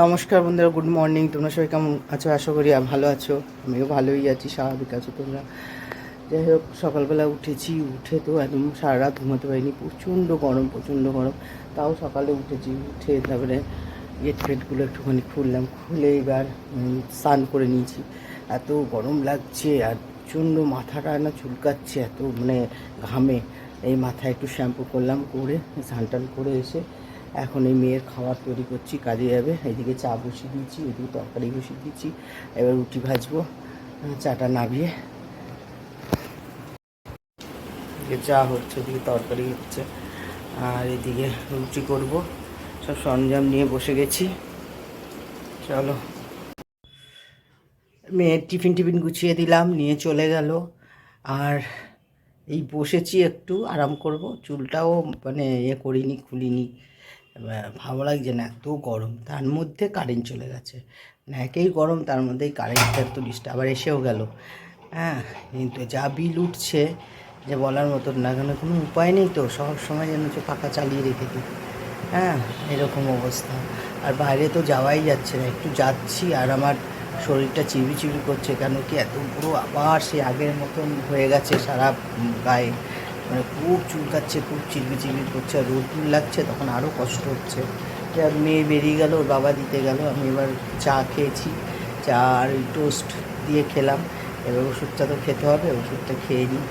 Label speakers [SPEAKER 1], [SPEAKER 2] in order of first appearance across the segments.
[SPEAKER 1] নমস্কার বন্ধুরা good morning তোমরা সবাই কেমন আছো? আশা করি ভালো আছো। আমিও ভালোই আছি, স্বাভাবিক আছো তোমরা? যাই হোক, সকালবেলা উঠেছি, উঠে তো একদম সারা রাত ঘুমাতে পারিনি, প্রচণ্ড গরম প্রচণ্ড গরম। তাও সকালে উঠেছি, উঠে তারপরে গেট ফেটগুলো একটুখানি খুললাম, খুলে এবার স্নান করে নিয়েছি। এত গরম লাগছে আর প্রচণ্ড মাথাটা না চুলকাচ্ছে এত মানে ঘামে। এই মাথায় একটু শ্যাম্পু করলাম, করে স্নান টান করে এসে এখন এই মেয়ের খাবার তৈরি করছি, কাজে যাবে। এইদিকে চা বসিয়ে দিয়েছি, এদিকে তরকারি বসিয়ে দিয়েছি। এবার রুটি ভাজবো চাটা নাবিয়ে এদিকে চা হচ্ছে, এদিকে তরকারি হচ্ছে, আর এদিকে রুটি করব। সব সরঞ্জাম নিয়ে বসে গেছি। চলো। মেয়ের টিফিন টিফিন গুছিয়ে দিলাম, নিয়ে চলে গেল। আর এই বসেছি একটু, আরাম করব। চুলটাও মানে ইয়ে করিনি, খুলিনি। ভালো লাগছে না, এত গরম, তার মধ্যে কারেন্ট চলে গেছে। মানে একেই গরম, তার মধ্যেই কারেন্টটা একটু ডিস্টার্ব আবার এসেও গেল। হ্যাঁ কিন্তু যা বিল উঠছে, যে বলার মতন না কেন, কোনো উপায় নেই তো, সব সময় যেন হচ্ছে পাখা চালিয়ে রেখে দিই। হ্যাঁ এরকম অবস্থা। আর বাইরে তো যাওয়াই যাচ্ছে না, একটু যাচ্ছি, আর আমার শরীরটা চিবি চিবি করছে, কেন কি এত পুরো আবার সে আগের মতন হয়ে গেছে সারা গায়ে। মানে খুব চুলকাচ্ছে, খুব চিলবি চিলবি করছে, আর রোদ লাগছে, তখন আরও কষ্ট হচ্ছে। মেয়ে বেরিয়ে গেল, ওর বাবা দিতে গেল, আমি এবার চা খেয়েছি। চা আর টোস্ট দিয়ে খেলাম। এবার ওষুধটা তো খেতে হবে, ওষুধটা খেয়ে নিই।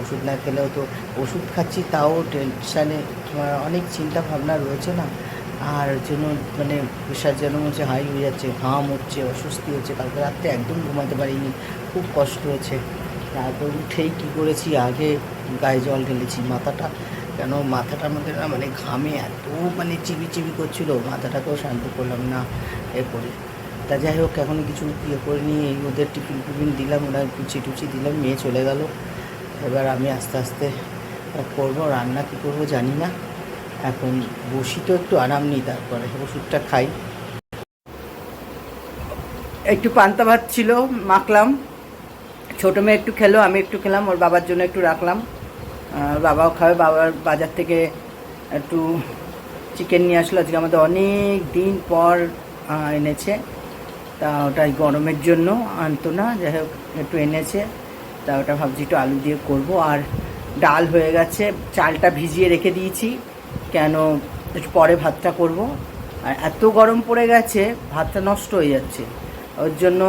[SPEAKER 1] ওষুধ না খেলেও তো ওষুধ খাচ্ছি, তাও টেনশানে অনেক চিন্তা ভাবনা রয়েছে না? আর জন্য মানে প্রেশার যেন হচ্ছে হাই হয়ে যাচ্ছে, ঘাম হচ্ছে, অস্বস্তি হচ্ছে, কালকে রাত্রে একদম ঘুমাতে পারিনি, খুব কষ্ট হচ্ছে। তারপর উঠেই কী করেছি, আগে গায়ে জল ঢেলেছি, মাথাটা, কেন মাথাটার মধ্যে না মানে ঘামে এত মানে চিবি চিবি করছিল, মাথাটাকেও শান্ত করলাম, না, এ করে। তা যাই হোক এখন কিছু ইয়ে করে নিয়ে ওদের টিফিন টিফিন দিলাম, ওরা কুচি টুচি দিলাম, মেয়ে চলে গেল। এবার আমি আস্তে আস্তে করব, রান্না কী করব জানি না। এখন বসি তো একটু, আরাম নিই তারপরে, ওষুধটা খাই। একটু পান্তা ভাত ছিল, মাখলাম। ছোটো মেয়ে একটু খেলো, আমি একটু খেলাম, ওর বাবার জন্য একটু রাখলাম। বাবাও খাবে বাবার বাজার থেকে একটু চিকেন নিয়ে আসলো। আজকে আমাদের অনেক দিন পর এনেছে। তা ওটাই গরমের জন্য আনতো না, যাই হোক, একটু এনেছে। তা ওটা ভাবছি একটু আলু দিয়ে করব। আর ডাল হয়ে গেছে, চালটা ভিজিয়ে রেখে দিয়েছি, কেন একটু পরে ভাতটা করব। আর এত গরম পড়ে গেছে, ভাতটা নষ্ট হয়ে যাচ্ছে। ওর জন্য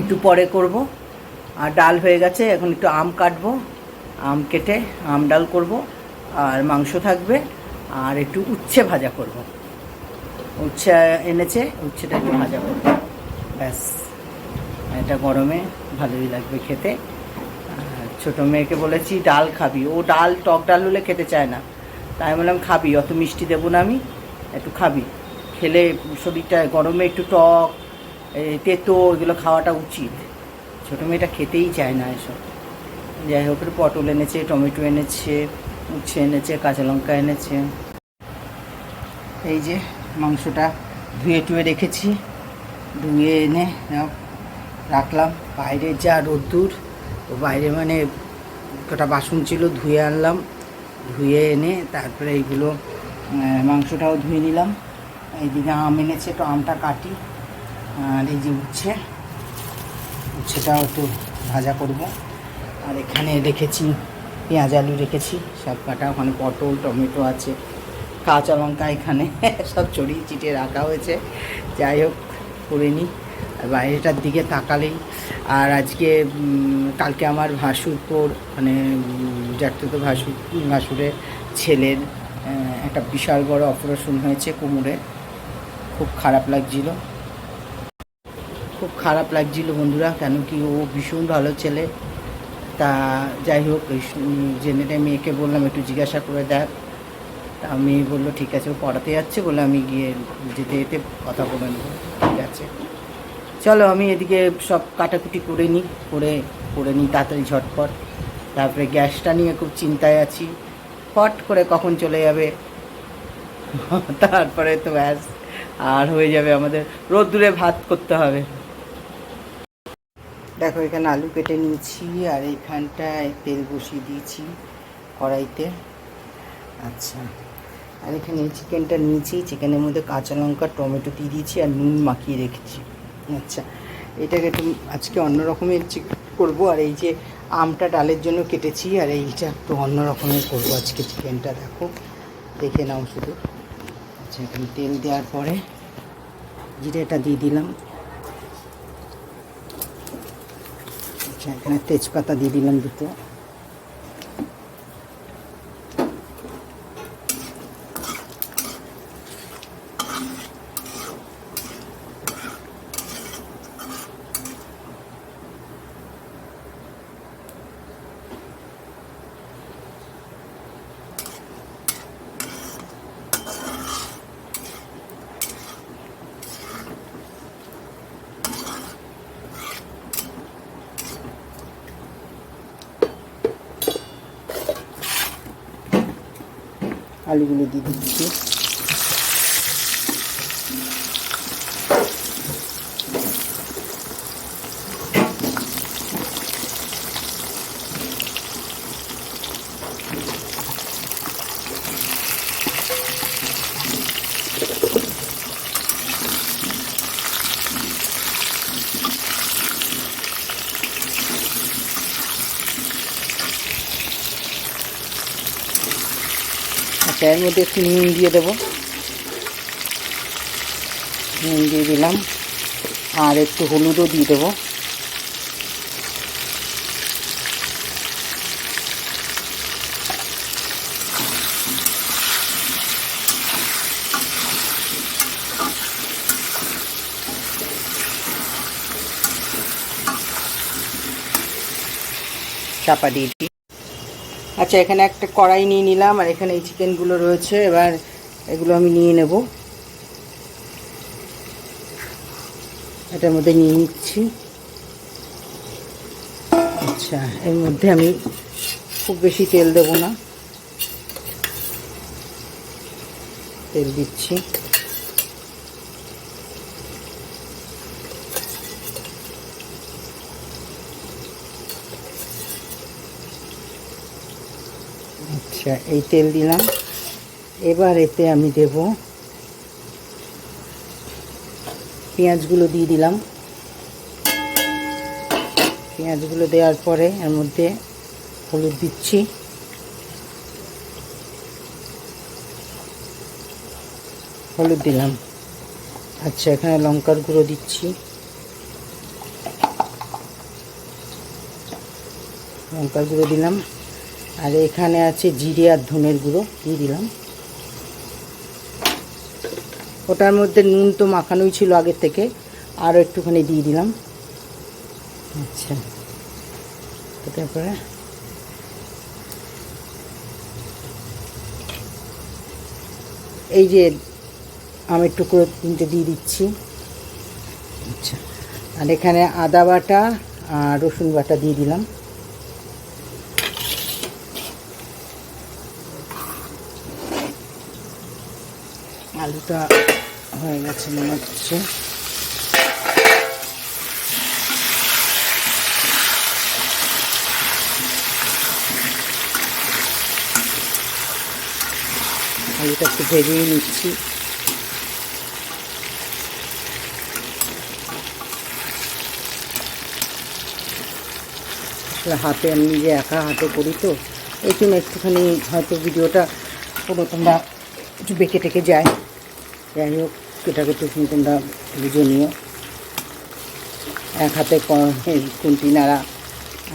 [SPEAKER 1] একটু পরে করব। আর ডাল হয়ে গেছে, এখন একটু আম কাটবো, আম কেটে আম ডাল করব, আর মাংস থাকবে, আর একটু উচ্ছে ভাজা করব। উচ্ছে এনেছে, উচ্ছেটা একটু ভাজা করব। ব্যাস এটা গরমে ভালোই লাগবে খেতে। ছোটো মেয়েকে বলেছি, ডাল খাবি। ও ডাল, টক ডাল হলে খেতে চায় না। তাই বললাম, খাবি, অত মিষ্টি দেবো না আমি, একটু খাবি। খেলে শরীরটা গরমে একটু টক তেতো, এগুলো খাওয়াটা উচিত। ছোটো মেয়েটা খেতেই চায় না এসব। যাই হোক পটল এনেছে, টমেটো এনেছে, উচ্ছে এনেছে, কাঁচা লঙ্কা এনেছে। এই যে মাংসটা ধুয়ে টুয়ে রেখেছি, ধুয়ে এনে রাখলাম। বাইরে যা রোদ্দুর, ও বাইরে মানে কটা বাসন ছিল ধুয়ে আনলাম, ধুয়ে এনে তারপরে এইগুলো মাংসটাও ধুয়ে নিলাম। এইদিকে আম এনেছে তো আমটা কাটি, আর এই যে উচ্ছে উচ্ছেটাও একটু ভাজা করব। আর এখানে রেখেছি, পেঁয়াজ আলু রেখেছি, সব কাটা। ওখানে পটল, টমেটো আছে, কাঁচা লঙ্কা এখানে, সব ছড়িয়ে ছিটিয়ে রাখা হয়েছে। যাই হোক, করে নিই। আর বাইরেটার দিকে তাকালেই। আর আজকে কালকে আমার ভাসুরপুর মানে তো ভাসুর, ভাসুরের ছেলের একটা বিশাল বড় অপারেশন হয়েছে কোমরে। খুব খারাপ লাগছিল। খুব খারাপ লাগছিল বন্ধুরা, কেন কি ও ভীষণ ভালো ছেলে। তা যাই হোক জেনে মেয়েকে বললাম, একটু জিজ্ঞাসা করে দেখ। তা মেয়ে বলল, ঠিক আছে। ও পড়াতে যাচ্ছে বলে আমি গিয়ে যেতে যেতে কথা বলে নেব। ঠিক আছে। চলো, আমি এদিকে সব কাটাকুটি করে নিই, করে করে নিই তাড়াতাড়ি ঝটপট। তারপরে গ্যাসটা নিয়ে খুব চিন্তায় আছি। ফট করে কখন চলে যাবে? তারপরে তো ব্যাস, আর হয়ে যাবে আমাদের। রোদ্দুরে ভাত করতে হবে। দেখো, এখানে আলু কেটে নিয়েছি আর এইখানটায় তেল বসিয়ে দিয়েছি কড়াইতে। আচ্ছা। আর এখানে চিকেনটা নিয়েছি, চিকেনের মধ্যে কাঁচা লঙ্কা, টমেটো দিয়ে দিয়েছি আর নুন মাখিয়ে রেখেছি। আচ্ছা। এটাকে একটু আজকে অন্য রকমের করব, আর এই যে আমটা ডালের জন্য কেটেছি, আর এইটা একটু অন্য রকমের করব আজকে চিকেনটা, দেখো। দেখে নাও শুধু। আচ্ছা এখানে তেল দেওয়ার পরে জিরেটা দিয়ে দিলাম। এখানে তেজপাতা দিয়ে দিলাম দুটো। আলুগুলো দিয়ে দিচ্ছি। মধ্যে একটু নুন দিয়ে দেবো। নুন দিয়ে দিলাম। আর একটু হলুদও দিয়ে দেবো। চাপা দিয়ে আচ্ছা এখানে একটা কড়াই নিয়ে নিলাম, আর এখানে এই চিকেনগুলো রয়েছে, এবার এগুলো আমি নিয়ে নেব। এটার মধ্যে নিয়ে নিচ্ছি। আচ্ছা এর মধ্যে আমি খুব বেশি তেল দেব না। তেল দিচ্ছি। আচ্ছা এই তেল দিলাম। এবার এতে আমি দেব পেঁয়াজগুলো দিয়ে দিলাম। পেঁয়াজগুলো দেওয়ার পরে এর মধ্যে হলুদ দিচ্ছি। হলুদ দিলাম। আচ্ছা এখানে লঙ্কার গুঁড়ো দিচ্ছি। লঙ্কার গুঁড়ো দিলাম। আর এখানে আছে জিরে আর ধনের গুঁড়ো, দিয়ে দিলাম। ওটার মধ্যে নুন তো মাখানোই ছিল আগের থেকে, আরও একটুখানি দিয়ে দিলাম। আচ্ছা। তারপরে এই যে আমের টুকরো তিনটে দিয়ে দিচ্ছি। আচ্ছা। আর এখানে আদা বাটা আর রসুন বাটা দিয়ে দিলাম। আলুটা হয়ে গেছে মনে হচ্ছে। আলুটা একটু ভেজেই নিচ্ছি। হাতে আমি নিজে একা হাতে করি তো, এই জন্য একটুখানি হয়তো ভিডিওটা কোনো তোমরা একটু বেঁকে টেকে যায়। যাই হোক, এটাকে একটু তোমরা বুঝে নিও। এক হাতে ক- এই খুন্তি নাড়া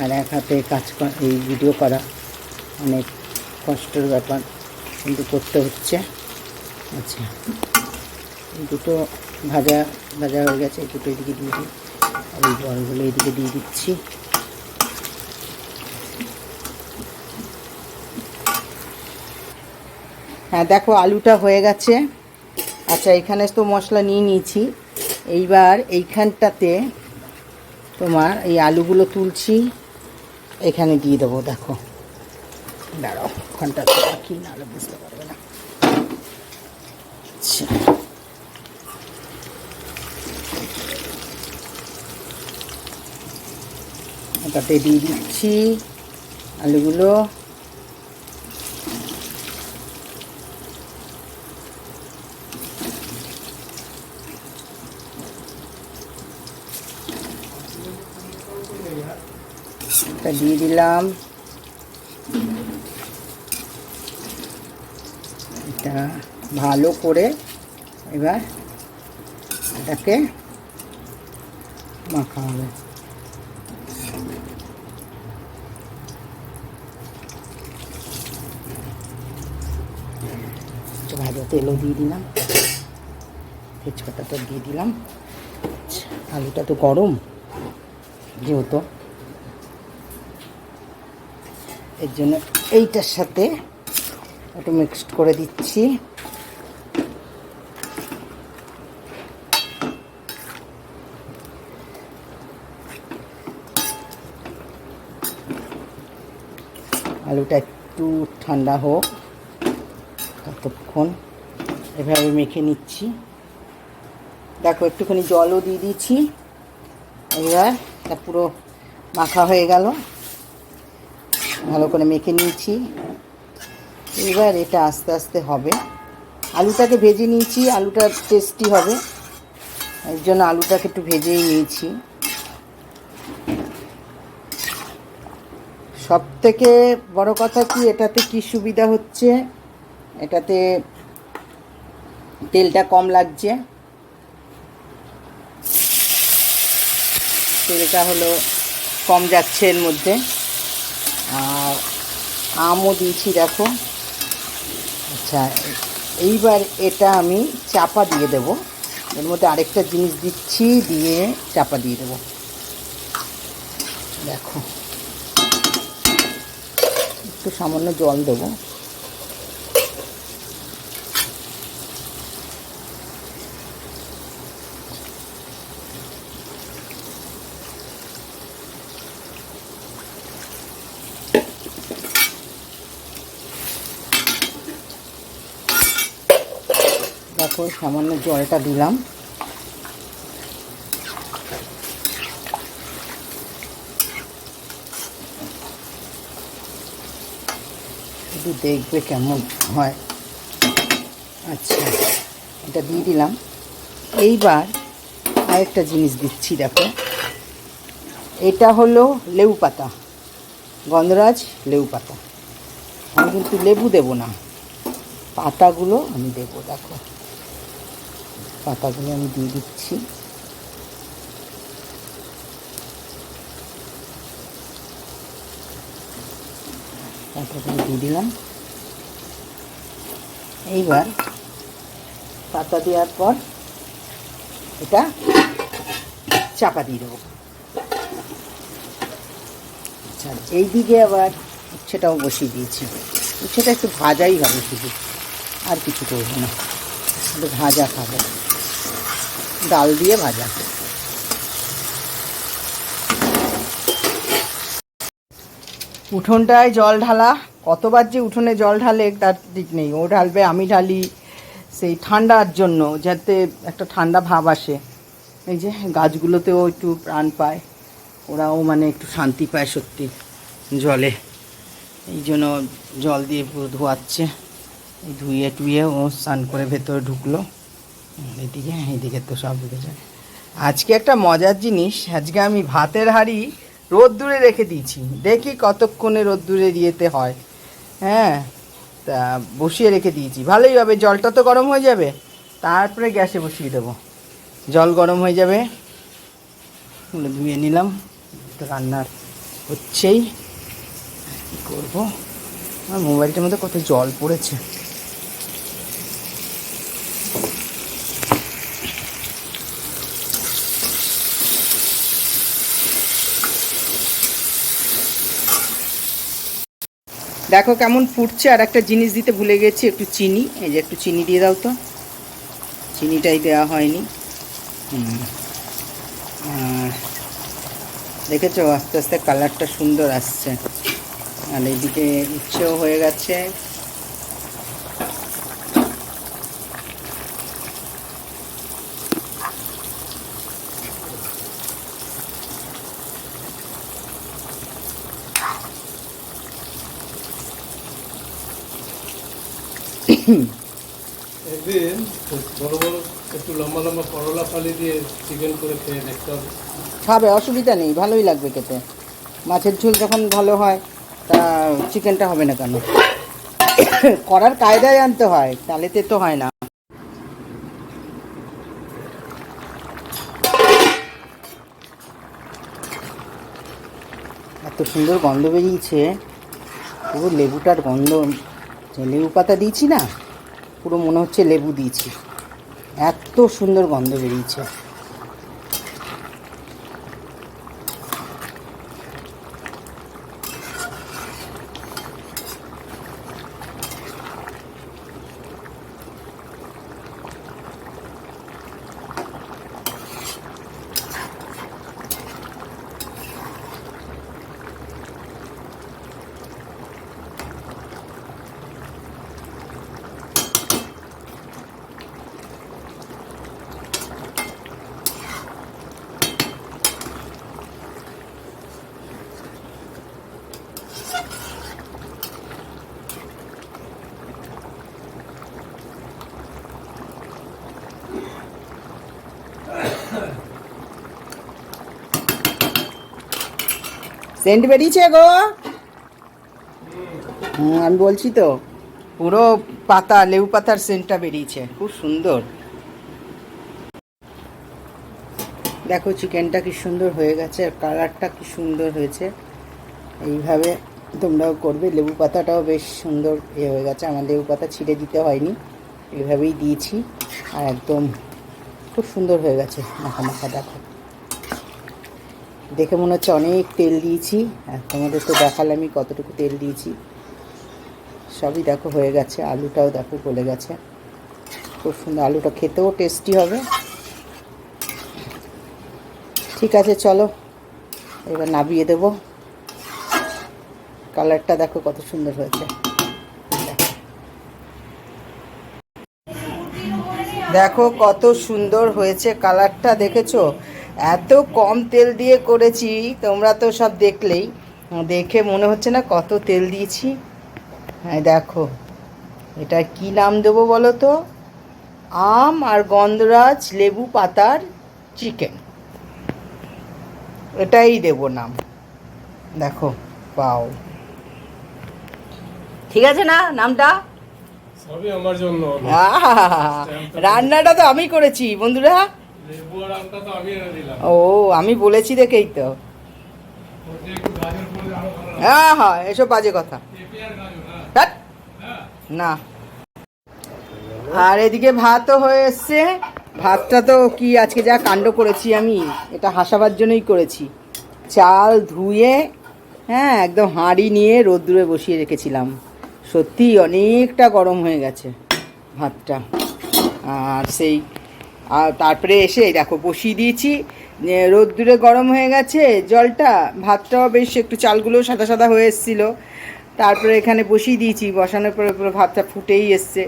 [SPEAKER 1] আর এক হাতে কাজ এই ভিডিও করা অনেক কষ্টের ব্যাপার, কিন্তু করতে হচ্ছে। আচ্ছা দুটো ভাজা ভাজা হয়ে গেছে দুটো এদিকে দিয়ে দিই। আর এই বলগুলো এদিকে দিয়ে দিচ্ছি। হ্যাঁ দেখো, আলুটা হয়ে গেছে। আচ্ছা এখানে তো মশলা নিয়ে নিয়েছি। এইবার এইখানটাতে তোমার এই আলুগুলো তুলছি। এখানে দিয়ে দেবো, দেখো। দাঁড়াও ওখানটাতে রাখি, নাহলে বুঝতে পারবে না। আচ্ছা। ওটাতে দিয়ে দিচ্ছি আলুগুলো। এটা দিয়ে দিলাম। এটা ভালো করে এবার এটাকে মাখা হবে। ভাজা তেলও দিয়ে দিলাম। তেজপাতা তো দিয়ে দিলাম। আচ্ছা, আলুটা তো গরম যেহেতু। এর জন্য এইটার সাথে একটু মিক্সড করে দিচ্ছি। আলুটা একটু ঠান্ডা হোক, ততক্ষণ এভাবে মেখে নিচ্ছি। দেখো, একটুখানি জলও দিয়ে দিচ্ছি এবার এটা পুরো মাখা হয়ে গেল। ভালো করে মেখে নিয়েছি। এবার এটা আস্তে আস্তে হবে। আলুটাকে ভেজে নিয়েছি, আলুটা টেস্টি হবে। এর জন্য আলুটাকে একটু ভেজেই নিয়েছি। সব থেকে বড় কথা কি, এটাতে কি সুবিধা হচ্ছে? এটাতে তেলটা কম লাগছে। তেলটা হলো কম যাচ্ছে এর মধ্যে। আর আমও দিয়েছি দেখো। আচ্ছা এইবার এটা আমি চাপা দিয়ে দেব। এর মধ্যে আরেকটা জিনিস দিচ্ছি, দিয়ে চাপা দিয়ে দেব। দেখো, একটু সামান্য জল দেবো দেখো সামান্য জলটা দিলাম। শুধু দেখবে কেমন হয়। আচ্ছা এটা দিয়ে দিলাম। এইবার আরেকটা জিনিস দিচ্ছি, দেখো। এটা হলো লেবু পাতা। গন্ধরাজ লেবু পাতা। আমি কিন্তু লেবু দেবো না। পাতাগুলো আমি দেবো, দেখো। পাতাগুলো আমি দিয়ে দিচ্ছি। পাতাগুলো দিয়ে দিলাম। এইবার পাতা দেওয়ার পর এটা চাপা দিয়ে দেবো। আচ্ছা এই দিকে আবার উচ্ছেটাও বসিয়ে দিয়েছি। উচ্ছেটা একটু ভাজাই হবে শুধু, আর কিছু করব না। ভাজা খাব। ডাল দিয়ে ভাজা। উঠোনটায় জল ঢালা, কতবার যে উঠোনে জল ঢালে তার ঠিক নেই। ও ঢালবে, আমি ঢালি সেই ঠান্ডার জন্য, যাতে একটা ঠান্ডা ভাব আসে। এই যে গাছগুলোতেও একটু প্রাণ পায়, ওরাও মানে একটু শান্তি পায় সত্যি জলে। এই জন্য জল দিয়ে পুরো ধোয়াচ্ছে। ধুয়ে টুয়ে ও স্নান করে ভেতরে ঢুকলো। এদিকে এইদিকে তো সব যায়। আজকে একটা মজার জিনিস, আজকে আমি ভাতের হাঁড়ি রোদ্দুরে রেখে দিয়েছি। দেখি কতক্ষণে রোদ্দুরে দিয়েতে হয়। হ্যাঁ তা বসিয়ে রেখে দিয়েছি। ভালোই হবে, জলটা তো গরম হয়ে যাবে। তারপরে গ্যাসে বসিয়ে দেবো। জল গরম হয়ে যাবে। ধুয়ে নিলাম। রান্নার হচ্ছেই। কী করব? আমার মোবাইলটার মধ্যে কত জল পড়েছে। দেখো কেমন ফুটছে, আর একটা জিনিস দিতে ভুলে গেছি, একটু চিনি। এই যে একটু চিনি দিয়ে দাও তো। চিনিটাই দেওয়া হয়নি। আর দেখেছ, আস্তে আস্তে কালারটা সুন্দর আসছে। আর এদিকে ইচ্ছেও হয়ে গেছে।
[SPEAKER 2] একদিন বড় বড় একটু লম্বা লম্বা করলা ফালি দিয়ে চিকেন করে খেয়ে দেখতে হবে।
[SPEAKER 1] খাবে, অসুবিধা নেই, ভালোই লাগবে খেতে। মাছের ঝোল যখন ভালো হয়, তা চিকেনটা হবে না কেন? করার কায়দায় আনতে হয় তালেতে তো হয় না। এত সুন্দর গন্ধ বেরিয়েছে, পুরো লেবুটার গন্ধ। লেবু পাতা দিয়েছি না পুরো মনে হচ্ছে লেবু দিয়েছি। এত সুন্দর গন্ধ বেরিয়েছে। সেন্ট বেরিয়েছে গো। হুম, আমি বলছি তো পুরো পাতা লেবু পাতার সেন্টটা বেরিয়েছে খুব সুন্দর। দেখো চিকেনটা কি সুন্দর হয়ে গেছে আর কালারটা কি সুন্দর হয়েছে। এইভাবে তোমরাও করবে লেবু পাতাটাও বেশ সুন্দর এ হয়ে গেছে আমার লেবু পাতা ছিঁড়ে দিতে হয়নি এইভাবেই দিয়েছি আর একদম খুব সুন্দর হয়ে গেছে। মাখা মাখা দেখো। দেখে মনে হচ্ছে অনেক তেল দিয়েছি। আর তোমাদের তো দেখালামই কতটুকু তেল দিয়েছি। সবই দেখো হয়ে গেছে, আলুটাও দেখো গলে গেছে। খুব সুন্দর, আলুটা খেতেও টেস্টি হবে। ঠিক আছে, চলো, এবার নাবিয়ে দেবো। কালারটা দেখো কত সুন্দর হয়েছে। দেখো কত সুন্দর হয়েছে কালারটা, দেখেছ? এত কম তেল দিয়ে করেছি তোমরা তো সব দেখলেই। দেখে মনে হচ্ছে না কত তেল দিয়েছি। হ্যাঁ দেখো এটা কি নাম দেবো বলো তো? আম আর গন্ধরাজ লেবু পাতার চিকেন। এটাই দেবো নাম। দেখো পাও। ঠিক আছে না নামটা?
[SPEAKER 2] সবই আমার জন্য।
[SPEAKER 1] রান্নাটা তো আমি করেছি বন্ধুরা। ও আমি বলেছি দেখেই তো। হ্যাঁ হ্যাঁ এসব বাজে কথা।
[SPEAKER 2] হ্যাঁ। হ্যাঁ।
[SPEAKER 1] না। আর এদিকে ভাতও হয়ে এসছে। ভাতটা তো কি আজকে যা কাণ্ড করেছি আমি এটা হাসাবার জন্যই করেছি। চাল ধুয়ে হ্যাঁ একদম হাঁড়ি নিয়ে রোদ্দুরে বসিয়ে রেখেছিলাম। সত্যি অনেকটা গরম হয়ে গেছে ভাতটা। আর সেই আর তারপরে এসে দেখো বসিয়ে দিয়েছি। রোদ্দুরে গরম হয়ে গেছে, জলটা, ভাতটাও বেশ একটু চালগুলো সাদা সাদা হয়ে এসেছিল। তারপরে এখানে বসিয়ে দিয়েছি, বসানোর পরে পুরো ভাতটা ফুটেই এসছে।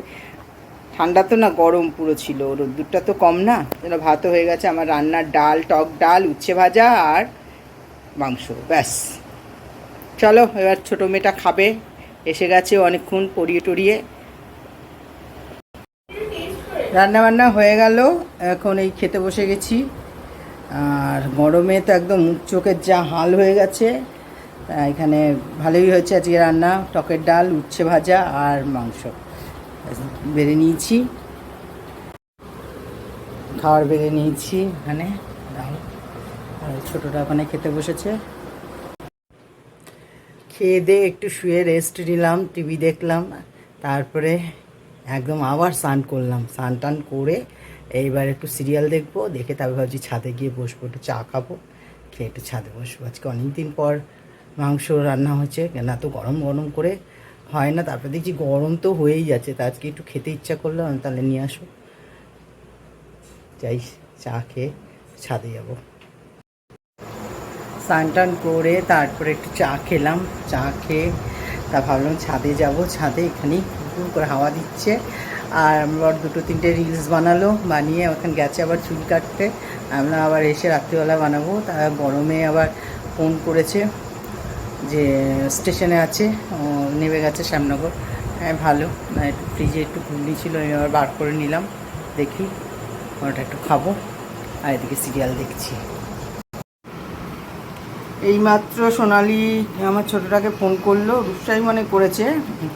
[SPEAKER 1] ঠান্ডা তো না গরম পুরো ছিল, রোদ্দুরটা তো কম না। যেন ভাতও হয়ে গেছে, আমার রান্নার ডাল, টক ডাল, উচ্ছে ভাজা আর মাংস, ব্যাস। চলো, এবার ছোটো মেয়েটা খাবে। এসে গেছে অনেকক্ষণ পরিয়ে টরিয়ে রান্না বান্না হয়ে গেল। এখন এই খেতে বসে গেছি। আর গরমে তো একদম চোখের যা হাল হয়ে গেছে এখানে ভালোই হয়েছে আজকে রান্না। টকের ডাল, উচ্ছে ভাজা আর মাংস। বেড়ে নিয়েছি। খাবার বেড়ে নিয়েছি এখানে, ডাল। আর ছোটোটা ওখানে খেতে বসেছে। খেয়ে দিয়ে একটু শুয়ে রেস্ট নিলাম টিভি দেখলাম। তারপরে একদম আবার স্নান করলাম। স্নান টান করে এইবার একটু সিরিয়াল দেখব, দেখে তারপর ভাবছি ছাদে গিয়ে বসবো, একটু চা খাব, খেয়ে একটু ছাদে বসবো। আজকে অনেক দিন পর মাংস রান্না হচ্ছে কেন এত গরম গরম করে হয় না, তারপরে দেখছি গরম তো হয়েই যাচ্ছে, তা আজকে একটু খেতে ইচ্ছা করল তাহলে নিয়ে আসো যাই, চা খেয়ে ছাদে যাব। স্নান টান করে তারপরে একটু চা খেলাম, চা খেয়ে তা ভাবলাম ছাদে যাব, ছাদে এখানেই পুকুর করে হাওয়া দিচ্ছে। আর আমার দুটো তিনটে রিলস বানালো, বানিয়ে ওখানে গেছে আবার চুল কাটতে। আমরা আবার এসে রাত্রিবেলা বানাবো। তা গরমে আবার ফোন করেছে যে স্টেশনে আছে নেমে গেছে শ্যামনগর। হ্যাঁ ভালো। একটু ফ্রিজে একটু ঘুগনি ছিল, আমি আবার বার করে নিলাম। দেখি, ওটা একটু খাব। আর এদিকে সিরিয়াল দেখছি। এইমাত্র সোনালি আমার ছোটোটাকে ফোন করল, রূপসাই মনে করেছে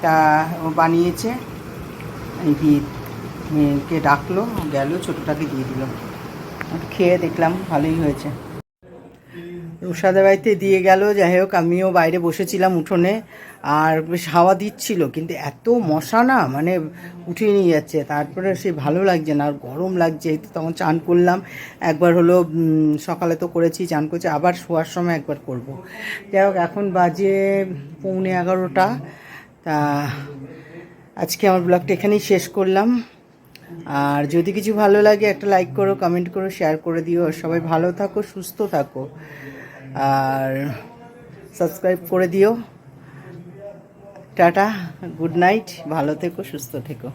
[SPEAKER 1] তা ও বানিয়েছে মেয়েকে ডাকলো, গেল, ছোটোটাকে দিয়ে দিল। খেয়ে দেখলাম, ভালোই হয়েছে। রুষাদের বাড়িতে দিয়ে গেল, যাই হোক, আমিও বাইরে বসেছিলাম উঠোনে, আর বেশ হাওয়া দিচ্ছিল, কিন্তু এত মশা না মানে উঠে নিয়ে যাচ্ছে। তারপরে সে ভালো লাগছে না, আর গরম লাগছে, এই তো তখন চান করলাম। একবার হলো সকালে তো করেছি, চান করছি, আবার শোয়ার সময় একবার করব। যাই হোক, এখন বাজে পৌনে এগারোটা। তা আজকে আমার ব্লগটা এখানেই শেষ করলাম। আর যদি কিছু ভালো লাগে, একটা লাইক করো, কমেন্ট করো, শেয়ার করে দিও। সবাই ভালো থাকো, সুস্থ থাকো। আর সাবস্ক্রাইব করে দিও। টাটা গুড নাইট ভালো থেকো সুস্থ থেকো।